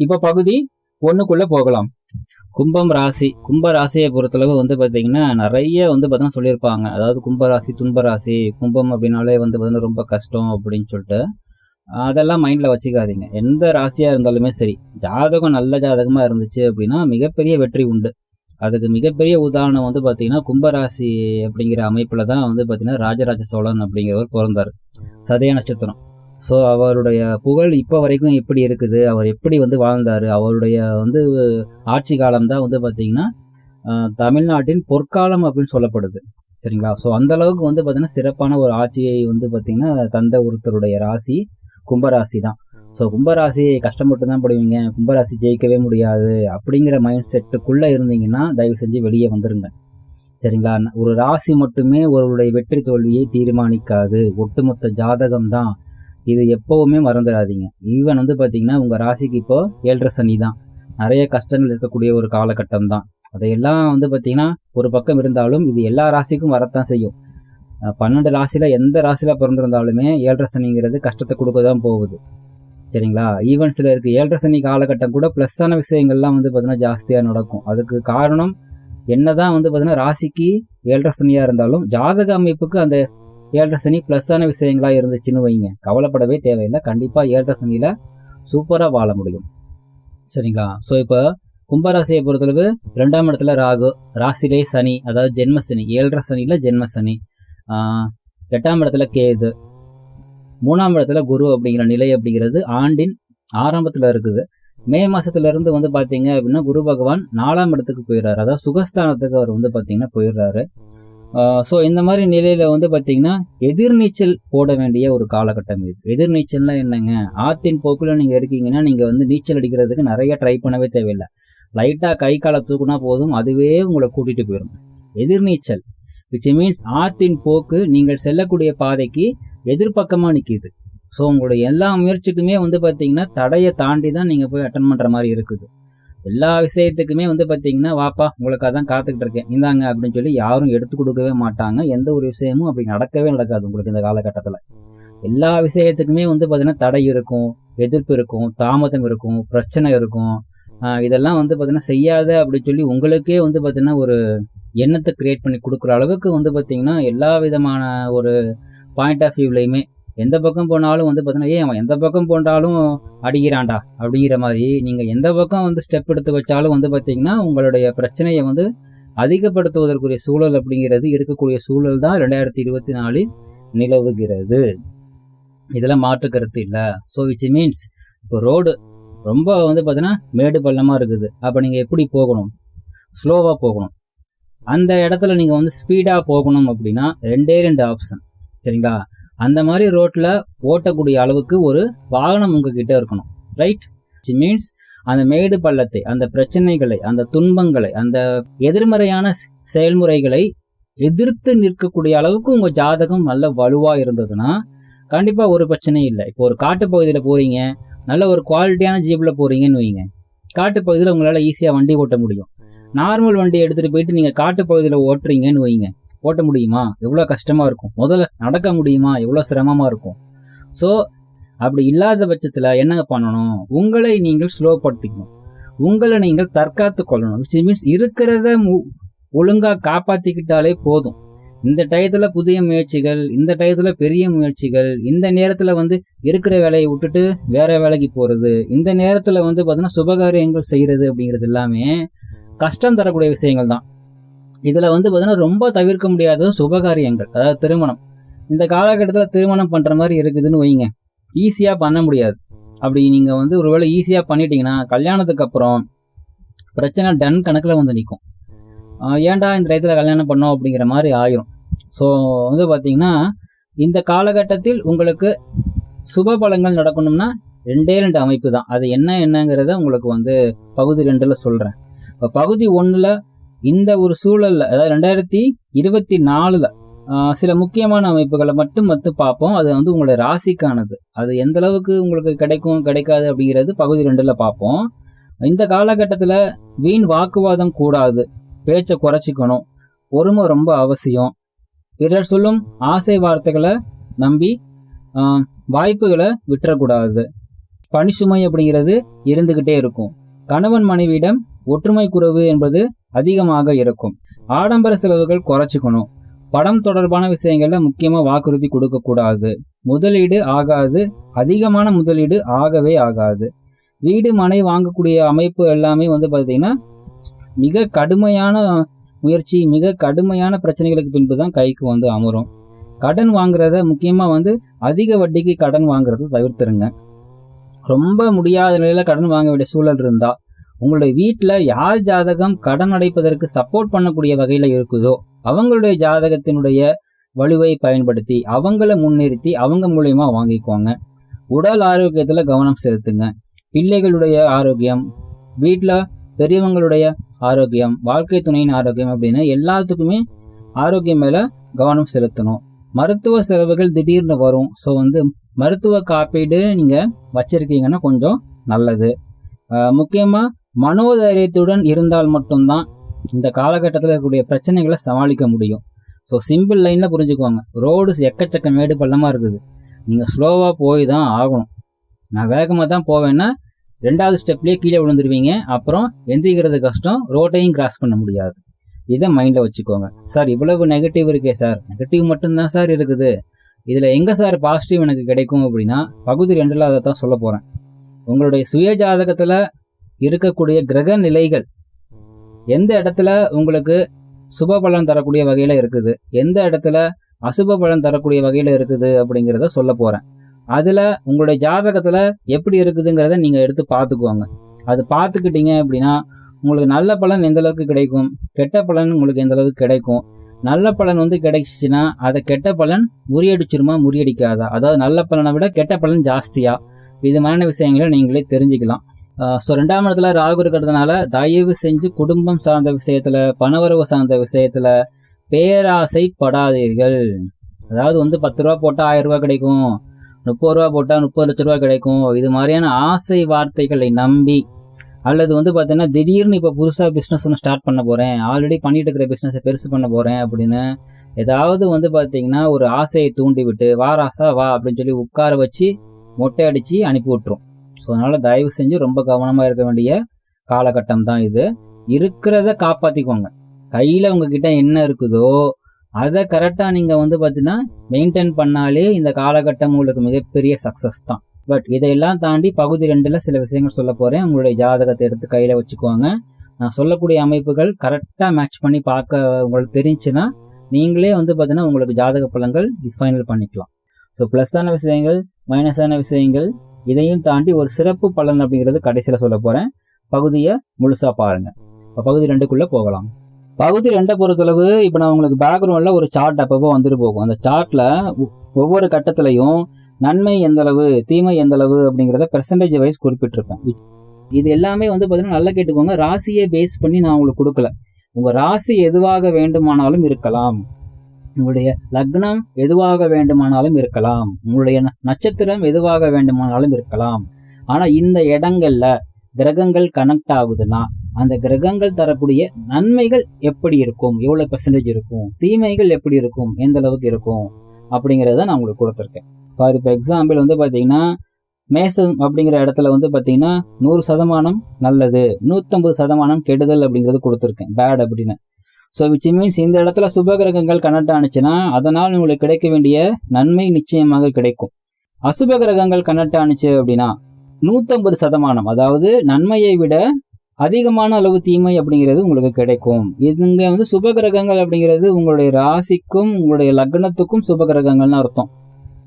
இப்ப பகுதி ஒண்ணுக்குள்ள போகலாம். கும்பம் ராசி. கும்ப ராசியை பொறுத்தளவு வந்து பார்த்தீங்கன்னா நிறைய வந்து பார்த்தீங்கன்னா சொல்லியிருப்பாங்க. அதாவது கும்ப ராசி துன்ப ராசி கும்பம் அப்படின்னாலே வந்து பார்த்தீங்கன்னா ரொம்ப கஷ்டம் அப்படின்னு சொல்லிட்டு அதெல்லாம் மைண்டில் வச்சுக்காதீங்க. எந்த ராசியாக இருந்தாலுமே சரி ஜாதகம் நல்ல ஜாதகமாக இருந்துச்சு அப்படின்னா மிகப்பெரிய வெற்றி உண்டு. அதுக்கு மிகப்பெரிய உதாரணம் வந்து பார்த்தீங்கன்னா கும்பராசி அப்படிங்கிற அமைப்பில் தான் வந்து பார்த்தீங்கன்னா ராஜராஜ சோழன் அப்படிங்கிறவர் பிறந்தார். சதய நட்சத்திரம். ஸோ அவருடைய புகழ் இப்போ வரைக்கும் எப்படி இருக்குது? அவர் எப்படி வந்து வாழ்ந்தார்? அவருடைய வந்து ஆட்சி காலம் தான் வந்து பார்த்தீங்கன்னா தமிழ்நாட்டின் பொற்காலம் அப்படின்னு சொல்லப்படுது. சரிங்களா? ஸோ அந்தளவுக்கு வந்து பார்த்திங்கன்னா சிறப்பான ஒரு ஆட்சியை வந்து பார்த்திங்கன்னா தந்த ஒருத்தருடைய ராசி கும்பராசி தான். ஸோ கும்பராசி கஷ்டப்பட்டு தான் படுவீங்க. கும்பராசி ஜெயிக்கவே முடியாது. அப்படிங்கிற மைண்ட் செட்டுக்குள்ளே இருந்தீங்கன்னா தயவு செஞ்சு வெளியே வந்துருங்க. சரிங்களா? ஒரு ராசி மட்டுமே ஒருவருடைய வெற்றி தோல்வியை தீர்மானிக்காது. ஒட்டுமொத்த ஜாதகம் தான் இது எப்போவுமே மறந்துடாதீங்க. ஈவன் வந்து பார்த்தீங்கன்னா உங்கள் ராசிக்கு இப்போ ஏழரை சனி தான். நிறைய கஷ்டங்கள் இருக்கக்கூடிய ஒரு காலகட்டம் தான். அதையெல்லாம் வந்து பார்த்தீங்கன்னா ஒரு பக்கம் இருந்தாலும் இது எல்லா ராசிக்கும் வரத்தான் செய்யும். பன்னெண்டு ராசியில் எந்த ராசியில் பிறந்திருந்தாலுமே ஏழரை சனிங்கிறது கஷ்டத்தை கொடுக்க தான் போகுது. சரிங்களா? ஈவெண்ட்ஸில் இருக்க ஏழரை சனி காலகட்டம் கூட ப்ளஸ்ஸான விஷயங்கள்லாம் வந்து பார்த்திங்கன்னா ஜாஸ்தியாக நடக்கும். அதுக்கு காரணம் என்ன தான் வந்து பார்த்திங்கன்னா ராசிக்கு ஏழரை சனியாக இருந்தாலும் ஜாதக அமைப்புக்கு அந்த ஏழரை சனி ப்ளஸ்ஸான விஷயங்களாக இருந்துச்சுன்னு வைங்க. கவலைப்படவே தேவையில்லை. கண்டிப்பாக ஏழரை சனியில் சூப்பராக வாழ முடியும். சரிங்களா? ஸோ இப்போ கும்பராசியை பொறுத்தளவு ரெண்டாம் இடத்துல ராகு ராசிலே சனி அதாவது ஜென்ம சனி ஏழரை சனியில் ஜென்ம சனி எட்டாம் இடத்துல கேது. மூணாம் இடத்துல குரு அப்படிங்கிற நிலை அப்படிங்கிறது ஆண்டின் ஆரம்பத்தில் இருக்குது. மே மாதத்துலேருந்து வந்து பார்த்தீங்க அப்படின்னா குரு பகவான் நாலாம் இடத்துக்கு போயிடுறாரு. அதாவது சுகஸ்தானத்துக்கு அவர் வந்து பார்த்தீங்கன்னா போயிடுறாரு. ஸோ இந்த மாதிரி நிலையில் வந்து பார்த்திங்கன்னா எதிர்நீச்சல் போட வேண்டிய ஒரு காலகட்டம் இது. எதிர்நீச்சல்னா என்னங்க? ஆற்றின் போக்கில் நீங்கள் இருக்கீங்கன்னா நீங்கள் வந்து நீச்சல் அடிக்கிறதுக்கு நிறைய ட்ரை பண்ணவே தேவையில்லை. லைட்டாக கை காலை தூக்குனா போதும் அதுவே உங்களை கூட்டிகிட்டு போயிடும் எதிர்நீச்சல் விச் மீன்ஸ் ஆற்றின் போக்கு நீங்கள் செல்லக்கூடிய பாதைக்கு எதிர்பக்கமாக நிற்கிது ஸோ உங்களுடைய எல்லா முயற்சிக்குமே வந்து பார்த்தீங்கன்னா தடையை தாண்டி தான் நீங்கள் போய் அட்டன் பண்ணுற மாதிரி இருக்குது. எல்லா விஷயத்துக்குமே வந்து பார்த்தீங்கன்னா வாப்பா உங்களுக்காக தான் காத்துக்கிட்டு இருக்கேன். இந்தாங்க அப்படின்னு சொல்லி யாரும் எடுத்து கொடுக்கவே மாட்டாங்க. எந்த ஒரு விஷயமும் அப்படி நடக்கவே நடக்காது உங்களுக்கு இந்த காலகட்டத்தில். எல்லா விஷயத்துக்குமே வந்து பார்த்தீங்கன்னா தடை இருக்கும் எதிர்ப்பு இருக்கும் தாமதம் இருக்கும் பிரச்சனை இருக்கும். இதெல்லாம் வந்து பார்த்தீங்கன்னா செய்யாத அப்படின்னு சொல்லி உங்களுக்கே வந்து பார்த்தீங்கன்னா ஒரு எண்ணத்தை கிரியேட் பண்ணி கொடுக்குற அளவுக்கு வந்து பார்த்தீங்கன்னா எல்லா விதமான ஒரு பாயிண்ட் ஆஃப் வியூலையுமே எந்த பக்கம் போனாலும் வந்து பார்த்தீங்கன்னா ஏன் அவன் எந்த பக்கம் போனாலும் அடிக்கிறான்டா அப்படிங்கிற மாதிரி நீங்கள் எந்த பக்கம் வந்து ஸ்டெப் எடுத்து வச்சாலும் வந்து பார்த்தீங்கன்னா உங்களுடைய பிரச்சனையை வந்து அதிகப்படுத்துவதற்குரிய சூழல் அப்படிங்கிறது இருக்கக்கூடிய சூழல் தான் ரெண்டாயிரத்தி இருபத்தி நாலில் நிலவுகிறது. இதில் மாற்று கருத்து இல்லை. ஸோ விச் மீன்ஸ் இப்போ ரோடு ரொம்ப வந்து பார்த்தீங்கன்னா மேடு பள்ளமாக இருக்குது. அப்போ நீங்கள் எப்படி போகணும்? ஸ்லோவாக போகணும். அந்த இடத்துல நீங்கள் வந்து ஸ்பீடாக போகணும் அப்படின்னா ரெண்டே ரெண்டு ஆப்ஷன் சரிங்களா? அந்த மாதிரி ரோட்டில் ஓட்டக்கூடிய அளவுக்கு ஒரு வாகனம் உங்ககிட்ட இருக்கணும். ரைட் மீன்ஸ் அந்த மேடு பள்ளத்தை அந்த பிரச்சனைகளை அந்த துன்பங்களை அந்த எதிர்மறையான செயல்முறைகளை எதிர்த்து நிற்கக்கூடிய அளவுக்கு உங்கள் ஜாதகம் நல்ல வலுவாக இருந்ததுன்னா கண்டிப்பாக ஒரு பிரச்சனையும் இல்லை. இப்போ ஒரு காட்டுப்பகுதியில் போகிறீங்க நல்ல ஒரு குவாலிட்டியான ஜீப்பில் போகிறீங்கன்னு வைங்க. காட்டுப்பகுதியில் உங்களால் ஈஸியாக வண்டி ஓட்ட முடியும். நார்மல் வண்டி எடுத்துட்டு போயிட்டு நீங்கள் காட்டுப்பகுதியில் ஓட்டுறீங்கன்னு வைங்க. ஓட்ட முடியுமா? எவ்வளோ கஷ்டமாக இருக்கும். முதல்ல நடக்க முடியுமா? எவ்வளோ சிரமமாக இருக்கும். ஸோ அப்படி இல்லாத பட்சத்தில் என்ன பண்ணணும்? உங்களை நீங்கள் ஸ்லோப்படுத்திக்கணும் உங்களை நீங்கள் தற்காத்து கொள்ளணும். விச் மீன்ஸ் இருக்கிறத மு- காப்பாற்றிக்கிட்டாலே போதும். இந்த டயத்தில் புதிய முயற்சிகள் இந்த டயத்தில் பெரிய முயற்சிகள் இந்த நேரத்தில் வந்து இருக்கிற வேலையை விட்டுட்டு வேற வேலைக்கு போகிறது இந்த நேரத்தில் வந்து பார்த்தீங்கன்னா சுபகாரியங்கள் செய்கிறது அப்படிங்கிறது எல்லாமே கஷ்டம் தரக்கூடிய விஷயங்கள் தான் இதில் வந்து பார்த்தீங்கன்னா ரொம்ப தவிர்க்க முடியாதது சுபகாரியங்கள் அதாவது திருமணம். இந்த காலகட்டத்தில் திருமணம் பண்ணுற மாதிரி இருக்குதுன்னு வைங்க. ஈஸியாக பண்ண முடியாது. அப்படி நீங்கள் வந்து ஒருவேளை ஈஸியாக பண்ணிட்டீங்கன்னா கல்யாணத்துக்கு அப்புறம் பிரச்சனை டன் கணக்கில் வந்து நிற்கும் ஏன்டா இந்த டயத்தில் கல்யாணம் பண்ணோம் அப்படிங்கிற மாதிரி ஆயிரும். ஸோ வந்து பார்த்தீங்கன்னா இந்த காலகட்டத்தில் உங்களுக்கு சுப பலங்கள் நடக்கணும்னா ரெண்டே ரெண்டு அமைப்பு தான். அது என்ன என்னங்கிறத உங்களுக்கு வந்து பகுதி ரெண்டில் சொல்கிறேன் இப்போ பகுதி ஒன்றில் இந்த ஒரு சூழலில் அதாவது ரெண்டாயிரத்தி இருபத்தி நாலில் சில முக்கியமான அமைப்புகளை மட்டும் மட்டும் பார்ப்போம். அது வந்து உங்களோட ராசிக்கானது. அது எந்த அளவுக்கு உங்களுக்கு கிடைக்கும் கிடைக்காது அப்படிங்கிறது பகுதி ரெண்டில் பார்ப்போம். இந்த காலகட்டத்தில் வீண் வாக்குவாதம் கூடாது. பேச்சை குறைச்சிக்கணும். பொறுமை ரொம்ப அவசியம். பிறர் சொல்லும் ஆசை வார்த்தைகளை நம்பி வாய்ப்புகளை விட்டுறக்கூடாது. பணிசுமை அப்படிங்கிறது இருந்துக்கிட்டே இருக்கும். கணவன் மனைவியிடம் ஒற்றுமை குறைவு என்பது அதிகமாக இருக்கும். ஆடம்பர செலவுகள் குறைச்சிக்கணும். படம் தொடர்பான விஷயங்கள்ல முக்கியமா வாக்குறுதி கொடுக்க கூடாது முதலீடு ஆகாது. அதிகமான முதலீடு ஆகவே ஆகாது. வீடு மனை வாங்கக்கூடிய அமைப்பு எல்லாமே வந்து பார்த்தீங்கன்னா மிக கடுமையான முயற்சி மிக கடுமையான பிரச்சனைகளுக்கு பின்பு தான் கைக்கு வந்து அமரும். கடன் வாங்குறத முக்கியமாக வந்து அதிக வட்டிக்கு கடன் வாங்குறத தவிர்த்துருங்க. ரொம்ப முடியாத நிலையில கடன் வாங்க வேண்டிய சூழல் இருந்தா உங்களுடைய வீட்டில் யார் ஜாதகம் கடன் அடைப்பதற்கு சப்போர்ட் பண்ணக்கூடிய வகையில் இருக்குதோ அவங்களுடைய ஜாதகத்தினுடைய வலுவை பயன்படுத்தி அவங்கள முன்னிறுத்தி அவங்க மூலயமா வாங்கிக்குவாங்க உடல் ஆரோக்கியத்தில் கவனம் செலுத்துங்க. பிள்ளைகளுடைய ஆரோக்கியம் வீட்டில் பெரியவங்களுடைய ஆரோக்கியம் வாழ்க்கை துணையின் ஆரோக்கியம் அப்படின்னு எல்லாத்துக்குமே ஆரோக்கியம் மேலே கவனம் செலுத்தணும். மருத்துவ செலவுகள் திடீர்னு வரும். ஸோ வந்து மருத்துவ காப்பீடு நீங்கள் வச்சுருக்கீங்கன்னா கொஞ்சம் நல்லது. முக்கியமாக மனோதைரியத்துடன் இருந்தால் மட்டும்தான் இந்த காலகட்டத்தில் இருக்கக்கூடிய பிரச்சனைகளை சமாளிக்க முடியும். ஸோ சிம்பிள் லைனில் புரிஞ்சுக்குவாங்க. ரோடு எக்கச்சக்க மேடு பள்ளமாக இருக்குது. நீங்கள் ஸ்லோவாக போய் தான் ஆகணும். நான் வேகமாக தான் போவேன்னா ரெண்டாவது ஸ்டெப்லேயே கீழே விழுந்துருவீங்க. அப்புறம் எந்திரிக்கிறது கஷ்டம். ரோட்டையும் கிராஸ் பண்ண முடியாது. இதை மைண்டில் வச்சுக்கோங்க. சார் இவ்வளவு நெகட்டிவ் இருக்கே சார் நெகட்டிவ் மட்டும்தான் சார் இருக்குது. இதில் எங்கே சார் பாசிட்டிவ் எனக்கு கிடைக்கும் அப்படின்னா பகுதி ரெண்டில் அதை தான் சொல்ல போகிறேன் உங்களுடைய சுய ஜாதகத்தில் இருக்கக்கூடிய கிரக நிலைகள் எந்த இடத்துல உங்களுக்கு சுப பலன் தரக்கூடிய வகையில் இருக்குது எந்த இடத்துல அசுப பலன் தரக்கூடிய வகையில் இருக்குது அப்படிங்கிறத சொல்ல போகிறேன் அதில் உங்களுடைய ஜாதகத்தில் எப்படி இருக்குதுங்கிறத நீங்கள் எடுத்து பார்த்துக்குவாங்க அது பார்த்துக்கிட்டீங்க அப்படின்னா உங்களுக்கு நல்ல பலன் எந்த அளவுக்கு கிடைக்கும் கெட்ட பலன் உங்களுக்கு எந்த அளவுக்கு கிடைக்கும் நல்ல பலன் வந்து கிடைச்சிச்சுன்னா அதை கெட்ட பலன் முறியடிச்சிருமா முறியடிக்காதா? அதாவது நல்ல பலனை விட கெட்ட பலன் ஜாஸ்தியா? இது மாதிரியான விஷயங்களை நீங்களே தெரிஞ்சுக்கலாம். ஸோ ரெண்டாம் இடத்துல ராகு இருக்கிறதுனால தயவு செஞ்சு குடும்பம் சார்ந்த விஷயத்தில் பணவரவு சார்ந்த விஷயத்தில் பேராசைப்படாதீர்கள். அதாவது வந்து பத்து ரூபா போட்டால் ஆயிரம் ரூபா கிடைக்கும். முப்பது ரூபா போட்டால் முப்பது லட்ச ரூபா கிடைக்கும். இது மாதிரியான ஆசை வார்த்தைகளை நம்பி அல்லது வந்து பார்த்தீங்கன்னா திடீர்னு இப்போ புதுசாக பிஸ்னஸ் ஒன்று ஸ்டார்ட் பண்ண போகிறேன் ஆல்ரெடி பண்ணிட்டு இருக்கிற பிஸ்னஸை பெருசு பண்ண போகிறேன் அப்படின்னு ஏதாவது வந்து பார்த்தீங்கன்னா ஒரு ஆசையை தூண்டி விட்டு வா ராசா வா அப்படின்னு சொல்லி உட்கார வச்சு மொட்டை அடித்து அனுப்பி விட்டுரும். ஸோ அதனால் தயவு செஞ்சு ரொம்ப கவனமாக இருக்க வேண்டிய காலகட்டம் தான் இது. இருக்கிறத காப்பாற்றிக்கோங்க கையில் உங்ககிட்ட என்ன இருக்குதோ அதை கரெக்டாக நீங்கள் வந்து பார்த்தீங்கன்னா மெயின்டைன் பண்ணாலே இந்த காலகட்டம் உங்களுக்கு மிகப்பெரிய சக்ஸஸ் தான். பட் இதையெல்லாம் தாண்டி பகுதி ரெண்டில் சில விஷயங்கள் சொல்ல போகிறேன் உங்களுடைய ஜாதகத்தை எடுத்து கையில் வச்சுக்கோங்க. நான் சொல்லக்கூடிய அமைப்புகள் கரெக்டாக மேட்ச் பண்ணி பார்க்க உங்களுக்கு தெரிஞ்சுன்னா நீங்களே வந்து பார்த்தீங்கன்னா உங்களுக்கு ஜாதக பலங்கள் ஃபைனல் பண்ணிக்கலாம். ஸோ ப்ளஸ்ஸான விஷயங்கள் மைனஸான விஷயங்கள் இதையும் தாண்டி ஒரு சிறப்பு பலன் அப்படிங்கிறது கடைசியில் சொல்ல போகிறேன் பகுதியை முழுசாக பாருங்கள் இப்போ பகுதி ரெண்டுக்குள்ளே போகலாம். பகுதி ரெண்டை பொறுத்தளவு இப்போ நான் உங்களுக்கு பேக்ரவுண்டில் ஒரு சார்ட் அப்பப்போ வந்துட்டு போகும். அந்த சார்ட்டில் ஒவ்வொரு கட்டத்துலையும் நன்மை எந்தளவு தீமை எந்தளவு அப்படிங்கிறத பெர்சன்டேஜ் வைஸ் குறிப்பிட்டிருப்பேன். இது எல்லாமே வந்து பார்த்தீங்கன்னா நல்லா கேட்டுக்கோங்க. ராசியை பேஸ் பண்ணி நான் உங்களுக்கு கொடுக்கல. உங்கள் ராசி எதுவாக வேண்டுமானாலும் இருக்கலாம். உங்களுடைய லக்னம் எதுவாக வேண்டுமானாலும் இருக்கலாம். உங்களுடைய ந- நட்சத்திரம் எதுவாக வேண்டுமானாலும் இருக்கலாம். ஆனால் இந்த இடங்கள்ல கிரகங்கள் கனெக்ட் ஆகுதுன்னா அந்த கிரகங்கள் தரக்கூடிய நன்மைகள் எப்படி இருக்கும்? எவ்வளோ பெர்சன்டேஜ் இருக்கும்? தீமைகள் எப்படி இருக்கும்? எந்த அளவுக்கு இருக்கும்? அப்படிங்கிறத நான் உங்களுக்கு கொடுத்துருக்கேன். ஃபார் இப்போ எக்ஸாம்பிள் வந்து பார்த்தீங்கன்னா மேசம் அப்படிங்கிற இடத்துல வந்து பார்த்தீங்கன்னா நூறு சதமானம் நல்லது நூற்றம்பது சதமானம் கெடுதல் அப்படிங்கிறது கொடுத்துருக்கேன். பேட் அப்படின்னு. ஸோ விச் மீன்ஸ் இந்த இடத்துல சுபகிரகங்கள் கனெக்ட் ஆனுச்சுன்னா அதனால் உங்களுக்கு கிடைக்க வேண்டிய நன்மை நிச்சயமாக கிடைக்கும். அசுப கிரகங்கள் கனெக்ட் ஆனுச்சு அப்படின்னா நூற்றம்பது சதமானம் அதாவது நன்மையை விட அதிகமான அளவு தீமை அப்படிங்கிறது உங்களுக்கு கிடைக்கும். இதுங்க வந்து சுப கிரகங்கள் அப்படிங்கிறது உங்களுடைய ராசிக்கும் உங்களுடைய லக்னத்துக்கும் சுப கிரகங்கள்னு அர்த்தம்.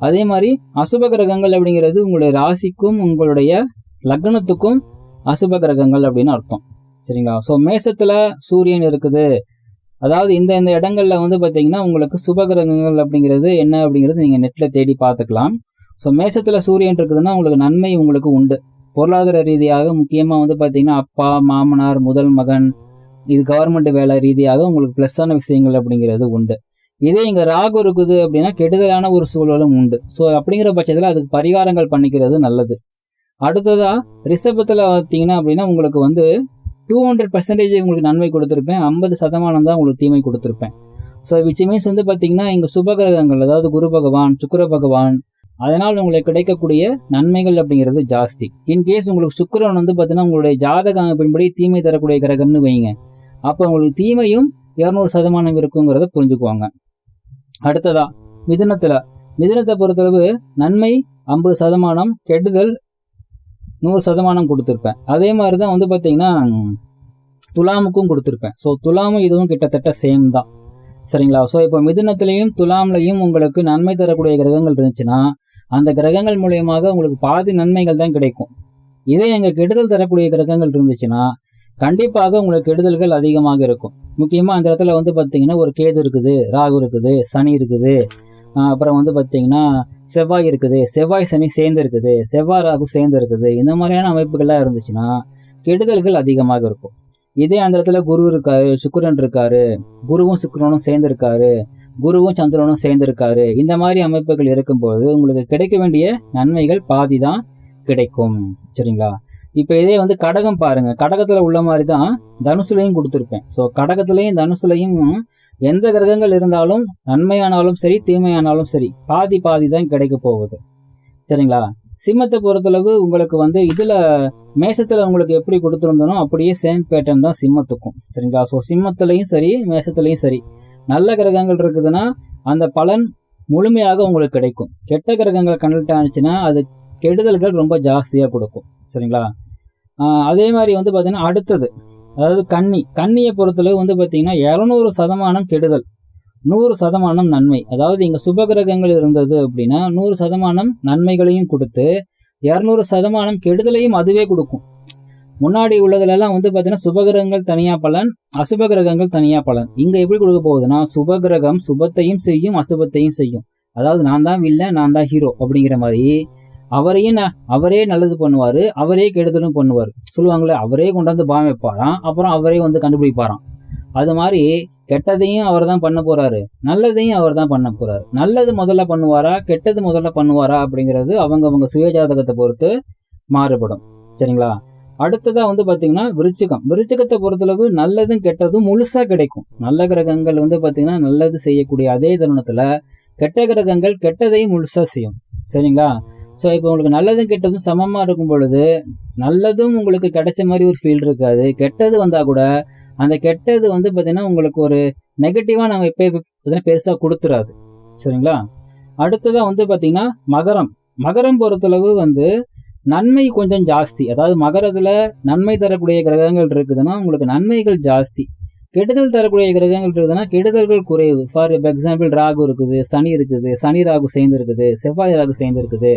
அதே மாதிரி அசுப கிரகங்கள் அப்படிங்கிறது உங்களுடைய ராசிக்கும் உங்களுடைய லக்னத்துக்கும் அசுப கிரகங்கள் அப்படின்னு அர்த்தம். சரிங்களா? ஸோ மேசத்துல சூரியன் இருக்குது. அதாவது இந்த இந்த இடங்கள்ல வந்து பார்த்தீங்கன்னா உங்களுக்கு சுப கிரகங்கள் அப்படிங்கிறது என்ன அப்படிங்கிறது நீங்கள் நெட்டில் தேடி பார்த்துக்கலாம். ஸோ மேசத்தில் சூரியன் இருக்குதுன்னா உங்களுக்கு நன்மை உங்களுக்கு உண்டு. பொருளாதார ரீதியாக முக்கியமாக வந்து பார்த்தீங்கன்னா அப்பா மாமனார் முதல் மகன் இது கவர்மெண்ட் வேலை ரீதியாக உங்களுக்கு ப்ளஸ்ஸான விஷயங்கள் அப்படிங்கிறது உண்டு. இதே இங்கே ராகு இருக்குது அப்படின்னா கெடுதலான ஒரு சூழலும் உண்டு. ஸோ அப்படிங்கிற பட்சத்தில் அதுக்கு பரிகாரங்கள் பண்ணிக்கிறது நல்லது. அடுத்ததா ரிஷபத்தில் பார்த்தீங்கன்னா அப்படின்னா உங்களுக்கு வந்து டூ ஹண்ட்ரட் பர்சன்டேஜ் உங்களுக்கு நன்மை கொடுத்துருப்பேன். ஐம்பது சதமானம் தான் உங்களுக்கு தீமை கொடுத்துருப்பேன். ஸோ விச் மீன்ஸ் வந்து பார்த்தீங்கன்னா இங்கே சுபகிரகங்கள் அதாவது குரு பகவான் சுக்கர பகவான் அதனால் உங்களுக்கு கிடைக்கக்கூடிய நன்மைகள் அப்படிங்கிறது ஜாஸ்தி. இன்கேஸ் உங்களுக்கு சுக்கரன் வந்து பார்த்தீங்கன்னா உங்களுடைய ஜாதக அமைப்பின்படி தீமை தரக்கூடிய கிரகம்னு வைங்க அப்போ உங்களுக்கு தீமையும் இரநூறு சதமானம் இருக்குங்கிறத புரிஞ்சுக்குவாங்க. அடுத்ததா மிதுனத்துல. மிதுனத்தை பொறுத்தளவு நன்மை ஐம்பது சதமானம் கெடுதல் நூறு சதமானம் கொடுத்துருப்பேன். அதே மாதிரி தான் வந்து பார்த்தீங்கன்னா துலாமுக்கும் கொடுத்துருப்பேன். ஸோ துலாமும் இதுவும் கிட்டத்தட்ட சேம் தான். சரிங்களா? ஸோ இப்போ மிதுனத்திலையும் துலாம்லையும் உங்களுக்கு நன்மை தரக்கூடிய கிரகங்கள் இருந்துச்சுன்னா அந்த கிரகங்கள் மூலியமாக உங்களுக்கு பாதி நன்மைகள் தான் கிடைக்கும். இதே எங்கள் கெடுதல் தரக்கூடிய கிரகங்கள் இருந்துச்சுன்னா கண்டிப்பாக உங்களுக்கு கெடுதல்கள் அதிகமாக இருக்கும். முக்கியமாக அந்த இடத்துல வந்து பார்த்தீங்கன்னா ஒரு கேது இருக்குது ராகு இருக்குது சனி இருக்குது. அப்புறம் வந்து பார்த்தீங்கன்னா செவ்வாய் இருக்குது. செவ்வாய் சனி சேர்ந்து இருக்குது. செவ்வாய் ராகு சேர்ந்து இருக்குது. இந்த மாதிரியான அமைப்புகள்லாம் இருந்துச்சுன்னா கெடுதல்கள் அதிகமாக இருக்கும். இதே அந்த இடத்துல குரு இருக்காரு சுக்கரன் இருக்காரு குருவும் சுக்கிரனும் சேர்ந்து இருக்காரு. குருவும் சந்திரனும் சேர்ந்திருக்காரு. இந்த மாதிரி அமைப்புகள் இருக்கும்போது உங்களுக்கு கிடைக்க வேண்டிய நன்மைகள் பாதி தான் கிடைக்கும். சரிங்களா? இப்போ இதே வந்து கடகம் பாருங்க. கடகத்துல உள்ள மாதிரி தான் தனுசுலையும் கொடுத்துருப்பேன். ஸோ கடகத்துலையும் தனுசுலையும் எந்த கிரகங்கள் இருந்தாலும் நன்மையானாலும் சரி தீமையானாலும் சரி பாதி பாதி தான் கிடைக்க போகுது. சரிங்களா? சிம்மத்தை பொறுத்தளவு உங்களுக்கு வந்து இதுல மேசத்துல உங்களுக்கு எப்படி கொடுத்துருந்தனோ அப்படியே சேம் பேட்டர்ன் தான் சிம்மத்துக்கும். சரிங்களா? ஸோ சிம்மத்துலையும் சரி மேசத்துலையும் சரி. நல்ல கிரகங்கள் இருக்குதுன்னா அந்த பலன் முழுமையாக உங்களுக்கு கிடைக்கும். கெட்ட கிரகங்கள் கனெக்ட் ஆனிச்சுன்னா அது கெடுதல்கள் ரொம்ப ஜாஸ்தியாக கொடுக்கும். சரிங்களா? அதே மாதிரி வந்து பார்த்தீங்கன்னா அடுத்தது. அதாவது கன்னி. கன்னியை பொறுத்தளவு வந்து பார்த்தீங்கன்னா இரநூறு சதமானம் கெடுதல் நூறு சதமானம் நன்மை. அதாவது இங்கே சுப கிரகங்கள் இருந்தது அப்படின்னா நூறு சதமானம் நன்மைகளையும் கொடுத்து இரநூறு சதமானம் கெடுதலையும் அதுவே கொடுக்கும். முன்னாடி உள்ளதுலலாம் வந்து பார்த்தீங்கன்னா சுபகிரகங்கள் தனியாக பலன் அசுப கிரகங்கள் தனியாக பலன். இங்கே எப்படி கொடுக்க போகுதுன்னா சுபகிரகம் சுபத்தையும் செய்யும் அசுபத்தையும் செய்யும். அதாவது நான் தான் வில்லன் நான் தான் ஹீரோ அப்படிங்கிற மாதிரி அவரையும் நான் அவரே நல்லது பண்ணுவார் அவரே கெடுதலும் பண்ணுவார். சொல்லுவாங்களே அவரே கொண்டாந்து பாம் வைப்பாராம் அப்புறம் அவரே வந்து கண்டுபிடிப்பாராம். அது மாதிரி கெட்டதையும் அவர் தான் பண்ண போறாரு நல்லதையும் அவர் தான் பண்ண போறாரு. நல்லது முதல்ல பண்ணுவாரா கெட்டது முதல்ல பண்ணுவாரா அப்படிங்கிறது அவங்க அவங்க சுயஜாதகத்தை பொறுத்து மாறுபடும். சரிங்களா? அடுத்ததாக வந்து பார்த்தீங்கன்னா விருச்சிகம். விருச்சிகத்தை பொறுத்தளவு நல்லதும் கெட்டதும் முழுசாக கிடைக்கும். நல்ல கிரகங்கள் வந்து பார்த்தீங்கன்னா நல்லது செய்யக்கூடிய அதே தருணத்தில் கெட்ட கிரகங்கள் கெட்டதையும் முழுசாக செய்யும். சரிங்களா? ஸோ இப்போ உங்களுக்கு நல்லதும் கெட்டதும் சமமாக இருக்கும் பொழுது நல்லதும் உங்களுக்கு கிடைச்ச மாதிரி ஒரு ஃபீல் இருக்காது. கெட்டது வந்தால் கூட அந்த கெட்டது வந்து பார்த்தீங்கன்னா உங்களுக்கு ஒரு நெகட்டிவாக நாங்கள் எப்போ பார்த்தீங்கன்னா பெருசாக கொடுத்துறாது. சரிங்களா? அடுத்ததாக வந்து பார்த்தீங்கன்னா மகரம். மகரம் பொறுத்தளவு வந்து நன்மை கொஞ்சம் ஜாஸ்தி. அதாவது மகரத்தில் நன்மை தரக்கூடிய கிரகங்கள் இருக்குதுன்னா உங்களுக்கு நன்மைகள் ஜாஸ்தி. கெடுதல் தரக்கூடிய கிரகங்கள் இருக்குதுன்னா கெடுதல்கள் குறைவு. ஃபார் எக்ஸாம்பிள் ராகு இருக்குது சனி இருக்குது சனி ராகு சேர்ந்து இருக்குது செவ்வாய் ராகு சேர்ந்து இருக்குது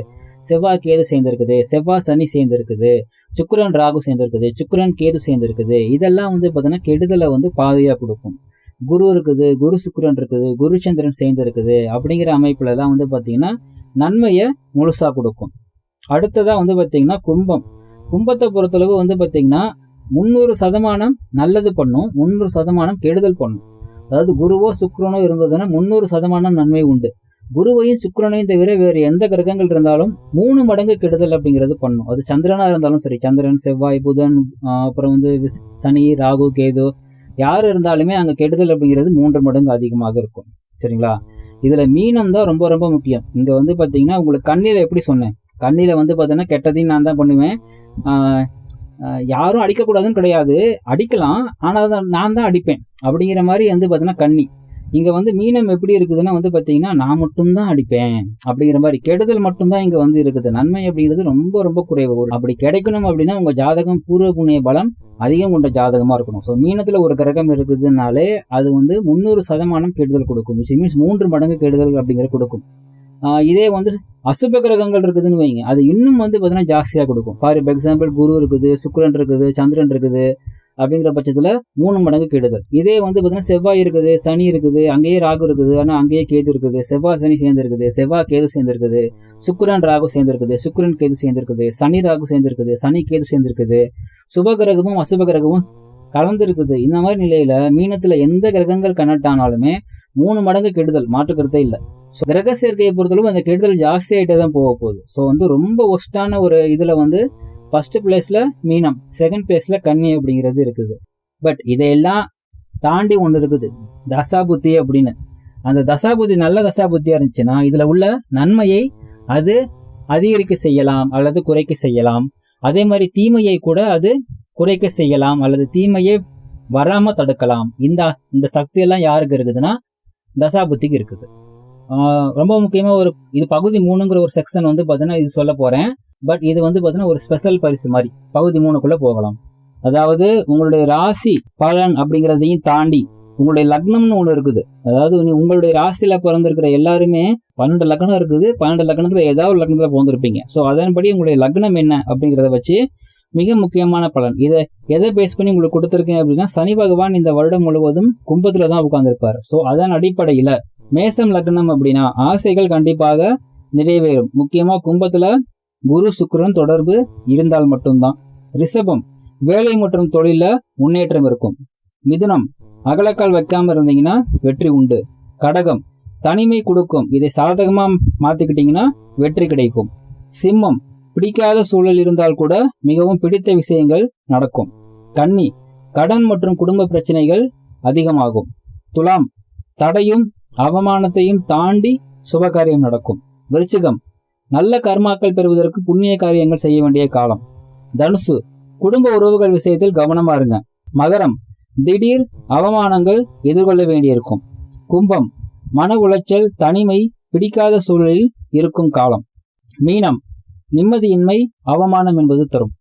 செவ்வாய் கேது சேர்ந்திருக்குது செவ்வாய் சனி சேர்ந்திருக்குது சுக்கரன் ராகு சேர்ந்திருக்குது சுக்கரன் கேது சேர்ந்திருக்குது. இதெல்லாம் வந்து பார்த்தீங்கன்னா கெடுதலை வந்து பாதையாக கொடுக்கும். குரு இருக்குது குரு சுக்கரன் இருக்குது குரு சந்திரன் சேர்ந்திருக்குது. அப்படிங்கிற அமைப்புல தான் வந்து பார்த்தீங்கன்னா நன்மையை முழுசாக கொடுக்கும். அடுத்ததாக வந்து பார்த்தீங்கன்னா கும்பம். கும்பத்தை பொறுத்தளவு வந்து பார்த்தீங்கன்னா முந்நூறு சதமானம் நல்லது பண்ணும் முந்நூறு சதமானம் கெடுதல் பண்ணும். அதாவது குருவோ சுக்ரனோ இருந்ததுன்னா முந்நூறு சதமானம் நன்மை உண்டு. குருவையும் சுக்கிரனையும் தவிர வேறு எந்த கிரகங்கள் இருந்தாலும் மூணு மடங்கு கெடுதல் அப்படிங்கிறது பண்ணும். அது சந்திரனா இருந்தாலும் சரி சந்திரன் செவ்வாய் புதன் அப்புறம் வந்து விஸ்- சனி ராகு கேது யார் இருந்தாலுமே அங்கே கெடுதல் அப்படிங்கிறது மூன்று மடங்கு அதிகமாக இருக்கும். சரிங்களா? இதில் மீனம் தான் ரொம்ப ரொம்ப முக்கியம். இங்கே வந்து பார்த்தீங்கன்னா உங்களுக்கு கண்ணியில் எப்படி சொன்னேன் கண்ணியில் வந்து பார்த்தீங்கன்னா கெட்டதையும் நான் தான் பண்ணுவேன். யாரும் அடிக்கக்கூடாதுன்னு கிடையாது. அடிக்கலாம். ஆனால் நான் தான் அடிப்பேன். அப்படிங்கிற மாதிரி வந்து பார்த்தீங்கன்னா கண்ணி. இங்கே வந்து மீனம் எப்படி இருக்குதுன்னா வந்து பார்த்தீங்கன்னா நான் மட்டும்தான் அடிப்பேன். அப்படிங்கிற மாதிரி கெடுதல் மட்டும்தான் இங்கே வந்து இருக்குது. நன்மை அப்படிங்கிறது ரொம்ப ரொம்ப குறைவு. ஒரு அப்படி கிடைக்கணும் அப்படின்னா உங்கள் ஜாதகம் பூர்வ புண்ணிய பலம் அதிகம் கொண்ட ஜாதகமாக இருக்கணும். ஸோ மீனத்தில் ஒரு கிரகம் இருக்குதுனாலே அது வந்து முந்நூறு சதமானம் கெடுதல் கொடுக்கும். which மீன்ஸ் மூன்று மடங்கு கெடுதல் அப்படிங்கிறது கொடுக்கும். இதே வந்து அசுப கிரகங்கள் இருக்குதுன்னு வைங்க. அது இன்னும் வந்து பார்த்தீங்கன்னா ஜாஸ்தியாக கொடுக்கும். ஃபார் எக்ஸாம்பிள் குரு இருக்குது சுக்கரன் இருக்குது சந்திரன் இருக்குது அப்படிங்கிற பட்சத்தில் மூணு மடங்கு கெடுதல். இதே வந்து பார்த்தீங்கன்னா செவ்வாய் இருக்குது சனி இருக்குது அங்கேயே ராகு இருக்குது ஆனால் அங்கேயே கேது இருக்குது. செவ்வாய் சனி சேர்ந்துருக்குது செவ்வாய் கேது சேர்ந்துருக்குது சுக்கரன் ராகு சேர்ந்துருக்குது சுக்கரன் கேது சேர்ந்து இருக்குது சனி ராகு சேர்ந்துருக்குது சனி கேது சேர்ந்துருக்குது. சுப கிரகமும் அசுப கிரகமும் கிரகமும் கலந்து இருக்குது இந்த மாதிரி நிலையில மீனத்துல எந்த கிரகங்கள் கனெக்ட் ஆனாலுமே மூணு மடங்கு கெடுதல் மாற்றுக்கருத்தே இல்லை. ஸோ கிரக சேர்க்கையை பொறுத்தளவு அந்த கெடுதல் ஜாஸ்தி ஆகிட்டே தான் போக போகுது. ஸோ வந்து ரொம்ப ஒஸ்டான ஒரு இதில் வந்து ஃபர்ஸ்ட் பிளேஸ்ல மீனம் செகண்ட் பிளேஸ்ல கன்னி அப்படிங்கிறது இருக்குது. பட் இதையெல்லாம் தாண்டி ஒன்று இருக்குது. தசாபுத்தி அப்படின்னு. அந்த தசாபுத்தி நல்ல தசாபுத்தியா இருந்துச்சுன்னா இதுல உள்ள நன்மையை அது அதிகரிக்க செய்யலாம் அல்லது குறைக்க செய்யலாம். அதே மாதிரி தீமையை கூட அது குறைக்க செய்யலாம் அல்லது தீமையை வராம தடுக்கலாம். இந்த இந்த சக்தி எல்லாம் யாருக்கு இருக்குதுன்னா தசாபுத்திக்கு இருக்குது. ரொம்ப முக்கியமா ஒரு இது பகுதி மூணுங்கிற ஒரு செக்ஷன் வந்து பார்த்தீங்கன்னா இது சொல்ல போறேன். பட் இது வந்து பார்த்தீங்கன்னா ஒரு ஸ்பெஷல் பரிசு மாதிரி. பகுதி மூணுக்குள்ள போகலாம். அதாவது உங்களுடைய ராசி பலன் அப்படிங்கிறதையும் தாண்டி உங்களுடைய லக்னம்னு ஒன்று இருக்குது. அதாவது உங்களுடைய ராசியில பிறந்திருக்கிற எல்லாருமே பன்னெண்டு லக்னம் இருக்குது. பன்னெண்டு லக்னத்துல ஏதாவது ஒரு லக்னத்துல பிறந்திருப்பீங்க. ஸோ அதன்படி உங்களுடைய லக்னம் என்ன அப்படிங்கிறத வச்சு மிக முக்கியமான பலன். இதை எதை பேஸ் பண்ணி உங்களுக்கு கொடுத்துருக்கேன் அப்படின்னா சனி பகவான் இந்த வருடம் முழுவதும் கும்பத்துல தான் உட்கார்ந்துருப்பார். ஸோ அதன் அடிப்படையில மேசம் லக்னம் அப்படின்னா ஆசைகள் கண்டிப்பாக நிறைவேறும். முக்கியமா கும்பத்துல குரு சுக்கரன் தொடர்பு இருந்தால் மட்டும்தான். ரிஷபம் வேலை மற்றும் தொழில முன்னேற்றம் இருக்கும். மிதுனம் அகலக்கால் வைக்காம இருந்தீங்கன்னா வெற்றி உண்டு. கடகம் தனிமை கொடுக்கும். இதை சாதகமா மாத்திக்கிட்டீங்கன்னா வெற்றி கிடைக்கும். சிம்மம் பிடிக்காத சூழல் இருந்தால் கூட மிகவும் பிடித்த விஷயங்கள் நடக்கும். கன்னி கடன் மற்றும் குடும்ப பிரச்சனைகள் அதிகமாகும். துலாம் தடையும் அவமானத்தையும் தாண்டி சுபகாரியம் நடக்கும். விருச்சிகம் நல்ல கர்மாக்கள் பெறுவதற்கு புண்ணிய காரியங்கள் செய்ய வேண்டிய காலம். தனுசு குடும்ப உறவுகள் விஷயத்தில் கவனமா இருங்க. மகரம் திடீர் அவமானங்கள் எதிர்கொள்ள வேண்டியிருக்கும். கும்பம் மன உளைச்சல் தனிமை பிடிக்காத சூழலில் இருக்கும் காலம். மீனம் நிம்மதியின்மை அவமானம் என்பது தரும்.